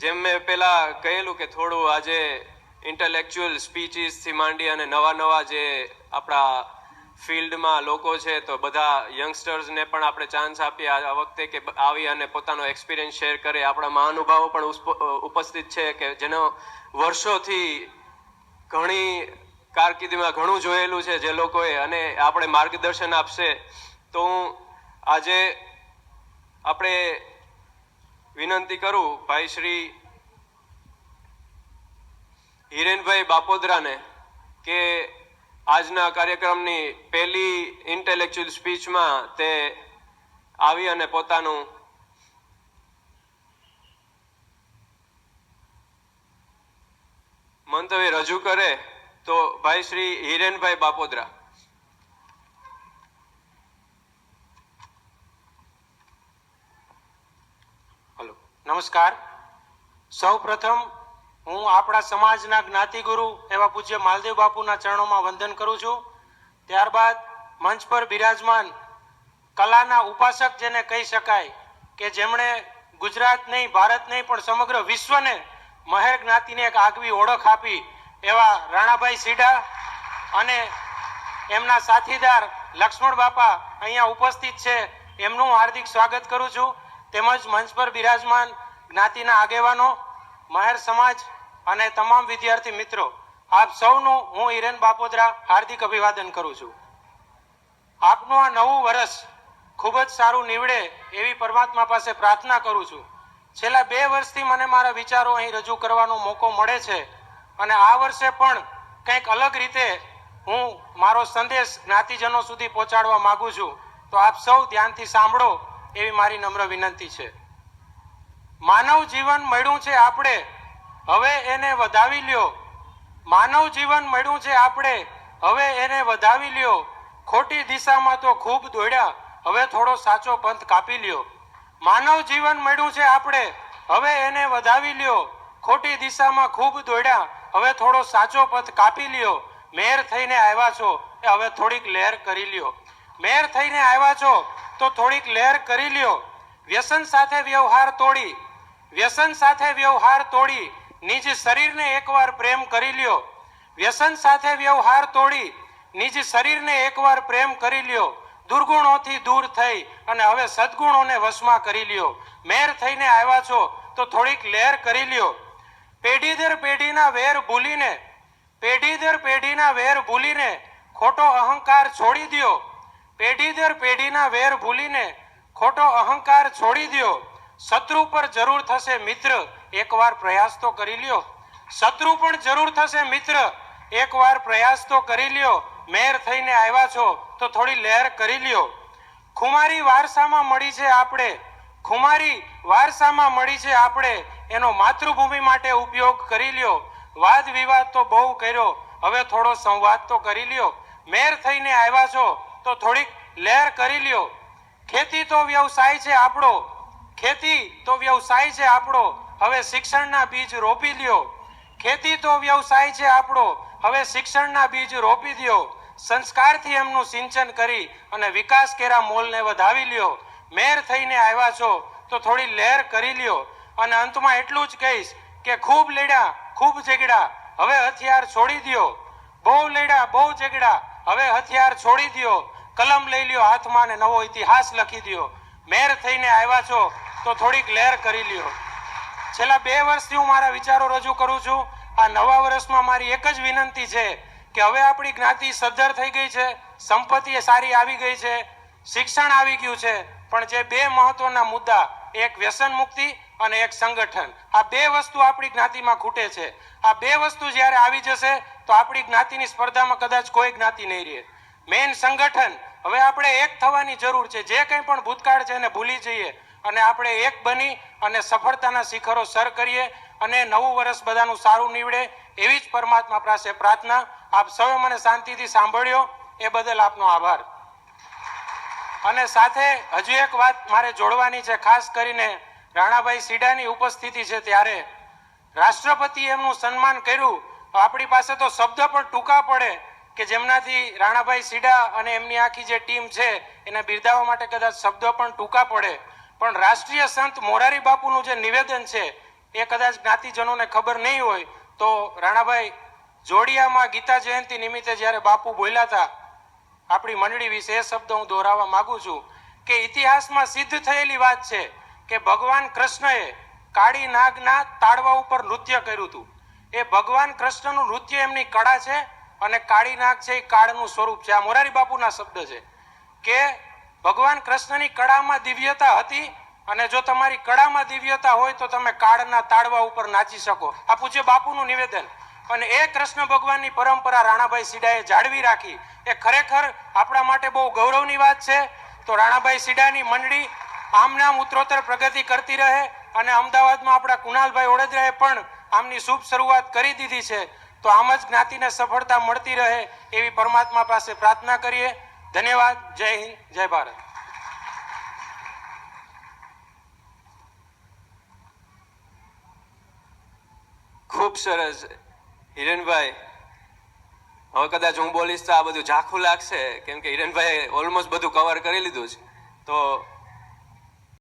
જેમ મેં પેલા કહેલું કે થોડું આજે ઇન્ટેલેક્ચ્યુઅલ સ્પીચીસથી માંડી અને નવા નવા જે આપણા ફિલ્ડમાં લોકો છે, તો બધા યંગસ્ટર્સને પણ આપણે ચાન્સ આપીએ આ વખતે કે આવી અને પોતાનો એક્સપિરિયન્સ શેર કરે. આપણા મહાનુભાવો પણ ઉપસ્થિત છે કે જેનો વર્ષોથી ઘણી કારકિર્દીમાં ઘણું જોયેલું છે જે લોકોએ અને આપણે માર્ગદર્શન આપશે. તો હું આજે આપણે વિનંતી કરું ભાઈ શ્રી હિરેનભાઈ બાપોદરાને કે આજના કાર્યક્રમની પહેલી ઇન્ટેલેક્ચ્યુઅલ સ્પીચમાં તે આવી અને પોતાનું મંતવ્ય રજૂ કરે તો ભાઈ શ્રી હિરેનભાઈ બાપોદરા. નમસ્કાર. સૌ પ્રથમ હું આપણા સમાજના જ્ઞાતિગુરુ એવા પૂજ્ય માલદેવ બાપુના ચરણોમાં વંદન કરું છું. ત્યારબાદ મંચ પર બિરાજમાન કલાના ઉપાસક જેને કહી શકાય કે જેમણે ગુજરાત નહીં, ભારત નહીં, પણ સમગ્ર વિશ્વને મહેર જ્ઞાતિને એક આગવી ઓળખ આપી એવા રાણાભાઈ સીડા અને એમના સાથીદાર લક્ષ્મણ બાપા અહીંયા ઉપસ્થિત છે. એમનું હાર્દિક સ્વાગત કરું છું. તેમજ મંચ પર બિરાજમાન જ્ઞાતિના આગેવાનો, મહેર સમાજ અને તમામ વિદ્યાર્થી મિત્રો, આપ સૌનું હું હિરેન બાપોદરા હાર્દિક અભિવાદન કરું છું. આપનું આ નવું વર્ષ ખૂબ જ સારું નીવડે એવી પરમાત્મા પાસે પ્રાર્થના કરું છું. છેલ્લા બે વર્ષથી મને મારા વિચારો અહીં રજૂ કરવાનો મોકો મળે છે અને આ વર્ષે પણ કંઈક અલગ રીતે હું મારો સંદેશ જ્ઞાતિજનો સુધી પહોંચાડવા માંગુ છું. તો આપ સૌ ધ્યાનથી સાંભળો એવી મારી નમ્ર વિનંતી છે. માનવ જીવન મળ્યું છે આપણે, હવે એને વધાવી લ્યો. માનવ જીવન મળ્યું છે આપણે, હવે એને વધાવી લ્યો. ખોટી દિશામાં તો ખૂબ દોડ્યા, હવે થોડો સાચો પંથ કાપી લ્યો. માનવ જીવન મળ્યું છે આપણે, હવે એને વધાવી લ્યો. ખોટી દિશામાં ખૂબ દોડ્યા, હવે થોડો સાચો પથ કાપી લ્યો. મેર થઈને આવ્યા છો, એ હવે થોડીક લહેર કરી લ્યો. મેર થઈને આવ્યા છો તો થોડીક લહેર કરી લ્યો. વ્યસન સાથે વ્યવહાર તોડી. વ્યસન સાથે વ્યવહાર તોડી. નિજ શરીરને એકવાર પ્રેમ કરી લ્યો. વ્યસન સાથે વ્યવહાર તોડી. નિજ શરીરને એકવાર પ્રેમ કરી લ્યો. દુર્ગુણોથી દૂર થઈ અને હવે સદગુણોને વશમાં કરી લ્યો. મેર થઈને આવ્યા છો તો થોડીક લહેર કરી લ્યો. પેઢી દર પેઢીના વેર ભૂલીને, પેઢી દર પેઢીના વેર ભૂલીને ખોટો અહંકાર છોડી દ્યો. પેઢી દર પેઢીના વેર ભૂલીને ખોટો અહંકાર છોડી દ્યો. શત્રુ પર જરૂર થશે મિત્ર, એકવાર પ્રયાસ તો કરી લ્યો. શત્રુ પણ જરૂર થશે મિત્ર, એકવાર પ્રયાસ તો કરી લ્યો. મેર થઈને આવ્યા છો તો થોડી લહેર કરી લ્યો. ખુમારી વારસામાં મળી છે આપણે. ખુમારી વારસામાં મળી છે આપણે. એનો માતૃભૂમિ માટે ઉપયોગ કરી લ્યો. વાદ વિવાદ તો બહુ કર્યો. હવે થોડો સંવાદ તો કરી લ્યો. મેર થઈને આવ્યા છો તો થોડીક લહેર કરી લ્યો. ખેતી તો વ્યવસાય છે આપણો. ખેતી તો વ્યવસાય છે આપણો. હવે શિક્ષણના બીજ રોપી લ્યો. ખેતી તો વ્યવસાય છે આપણો. હવે શિક્ષણના બીજ રોપી દ્યો સંસ્કારથી એમનું સિંચન કરી અને વિકાસ કેરા મોલને વધાવી લ્યો. મેર થઈને આવ્યા છો તો થોડી લહેર કરી લ્યો. અને અંતમાં એટલું જ કહીશ કે ખૂબ લેડ્યા, ખૂબ ઝઘડા હવે હથિયાર છોડી દ્યો. બહુ લેડા બહુ ઝઘડા હવે હથિયાર છોડી દ્યો. કલમ લઈ લ્યો હાથમાં ને નવો ઇતિહાસ લખી દ્યો. મેર થઈને આવ્યા છો, તો થોડીક લહેર કરી લ્યો. છેલ્લા બે વર્ષથી હું મારા વિચારો રજૂ કરું છું. આ નવા વર્ષમાં મારી એક જ વિનંતી છે કે હવે આપણી જ્ઞાતિ સદ્ધર થઈ ગઈ છે, સંપત્તિ એ સારી આવી ગઈ છે, શિક્ષણ આવી ગયું છે, પણ જે બે મહત્વના મુદ્દા, એક વ્યસન મુક્તિ અને એક સંગઠન. આ બે વસ્તુ આપણી જ્ઞાતિમાં ખૂટે છે. આ બે વસ્તુ જ્યારે આવી જશે, તો આપણી જ્ઞાતિની સ્પર્ધામાં કદાચ કોઈ જ્ઞાતિ નહીં રહે. મેઇન સંગઠન હવે આપણે એક થવાની જરૂર છે. જે કંઈ પણ ભૂતકાળ છે એને ભૂલી જઈએ અને આપણે એક બની અને સફળતાના શિખરો સર કરીએ અને નવું વર્ષ બધાનું સારું નીવડે એવી જ પરમાત્મા પાસે પ્રાર્થના. આપ સૌએ મને શાંતિથી સાંભળ્યો. એ બદલ આપનો આભાર. અને સાથે હજુ એક વાત મારે જોડવાની છે. ખાસ કરીને રાણાભાઈ સીડાની ઉપસ્થિતિ છે ત્યારે. રાષ્ટ્રપતિ એમનું સન્માન કર્યું. આપણી પાસે તો શબ્દ પણ ટૂંકા પડે. કે જેમનાથી રાણાભાઈ સીડા અને એમની આખી જે ટીમ છે, એને બિરદાવવા માટે કદાચ શબ્દો પણ ટૂંકા પડે. પણ રાષ્ટ્રીય સંત મોરારી બાપુનું જે નિવેદન છે, એ કદાચ જ્ઞાતિજનોને ખબર નહીં હોય, તો રાણાભાઈ જોડિયામાં ગીતા જયંતિ નિમિત્તે જ્યારે બાપુ બોલ્યા હતા, આપણી મંડળી વિશે એ શબ્દ હું દોહરાવવા માંગુ છું કે ઇતિહાસમાં સિદ્ધ થયેલી વાત છે કે ભગવાન કૃષ્ણએ કાળી નાગના તાળવા ઉપર નૃત્ય કર્યું હતું. એ ભગવાન કૃષ્ણનું નૃત્ય એમની કળા છે અને કાળી નાગ છે એ કાળનું સ્વરૂપ છે. આ મોરારી બાપુના શબ્દ છે કે ભગવાન કૃષ્ણની કળામાં દિવ્યતા હતી અને જો તમારી કળામાં દિવ્યતા હોય તો તમે કાળના તાળવા ઉપર નાચી શકો. આ પૂજ્ય બાપુનું નિવેદન. અને એ કૃષ્ણ ભગવાનની પરંપરા રાણાભાઈ સીડાએ જાળવી રાખી. એ ખરેખર આપણા માટે બહુ ગૌરવની વાત છે. તો રાણાભાઈ સીડાની મંડળી આમ ઉત્તરોત્તર પ્રગતિ કરતી રહે અને અમદાવાદમાં આપણા કુણાલભાઈ ઓડેદરાએ પણ આમની શુભ શરૂઆત કરી દીધી છે. તો આમ જ જ્ઞાતિને સફળતા મળતી રહે એવી પરમાત્મા પાસે પ્રાર્થના કરીએ. ધન્યવાદ. જય હિન્દ. જય ભારત. ખૂબ સરસ. હિરેનભાઈ, હવે કદાચ હું બોલીશ તો આ બધું ઝાખું લાગશે. કેમ કે હિરેનભાઈ ઓલમોસ્ટ બધું કવર કરી લીધું છે. તો